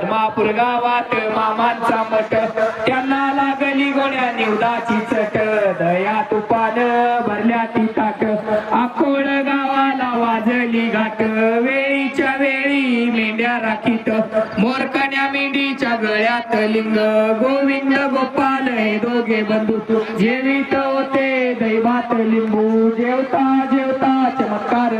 आदमापूर गावात मामांचा मठ. त्यांना लागली गोण्या निवदाची चट. दया तुपान भरल्या ती ताट. आकोळ गावाला वाजली घाट. वेळीच्या वेळी मेंढ्या राखीत. मोरकण्या मेंढीच्या गळ्यात लिंग. गोविंद गोपाल हे दोघे बंधू. जेवीत होते दैवात लिंबू. जेवतात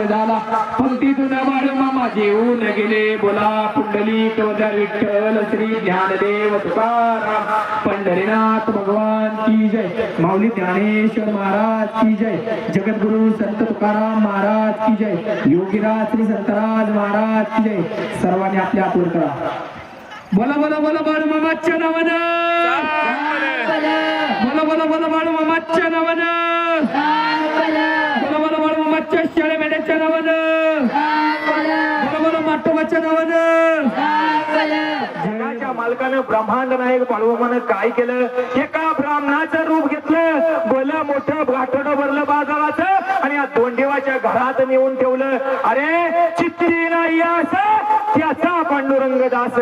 चमत्कार झाला पंक्तीतून बाळू मामा जेवून गेले. बोला पुंडली वदर विठ्ठल श्री ज्ञानदेव तुकाराम पंढरीनाथ भगवान की जय. माऊली ज्ञानेश्वर महाराज की जय. जगद्गुरु संत तुकाराम महाराज की जय. योगीराज श्री संतराज महाराज की जय. सर्वांनी आपल्या हात वर करा. बोला बोला बोला बाळू मामाच्या नावानं. बोला बोला बोला बाळू मामाच्या नावानं. नावानं बरोबर माटोबाच्या नावानं जगाच्या मालकानं ब्रह्मांड नायक बाळूमानं काय केलं? एका ब्राह्मणाचं रूप घेतलं. बोला मोठं गाठोडं भरलं बाजाराचं आणि या दोंडेवाच्या घरात नेऊन ठेवलं. अरे चित्ती नाही असं त्याचा पांडुरंग दास.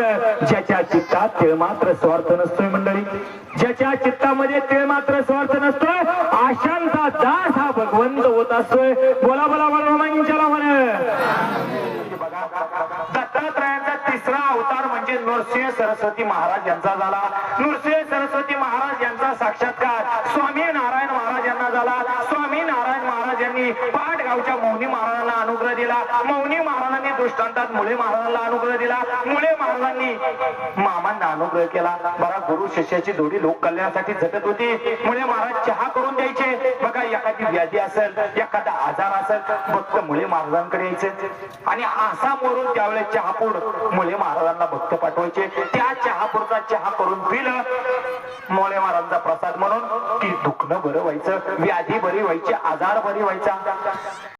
ज्याच्या चित्तात ते मात्र स्वार्थ नसतोय मंडळी. ज्याच्या चित्तामध्ये ते मात्र स्वार्थ नसतोय आशांचा दास अवतार म्हणजे नृसिंह सरस्वती महाराज यांचा झाला. नृसिंह सरस्वती महाराज यांचा साक्षात्कार स्वामी नारायण महाराज यांना झाला. स्वामी नारायण महाराज यांनी पाठ गावच्या मौनी महाराजांना अनुग्रह दिला. मौनी महाराजांनी दृष्टांतात मुळे महाराजांना अनुग्रह दिला. मुळे महाराजांनी अनुग्रह केला. बरा गुरु शिष्याची जोडी लोक कल्याणासाठी झटत होती. मुळे महाराज चहा करून द्यायचे. बघा एखादी व्याधी असेल एखादा आजार असेल फक्त मुळे महाराजांकडे यायचे. आणि आसा मोरून त्यावेळेस चहापूड मुळे महाराजांना भक्त पाठवायचे. त्या चहापूरचा चहा करून पिलं. मोळे महाराजांचा प्रसाद म्हणून की दुखणं बरं व्हायचं व्याधी बरी व्हायची आजार बरी व्हायचा.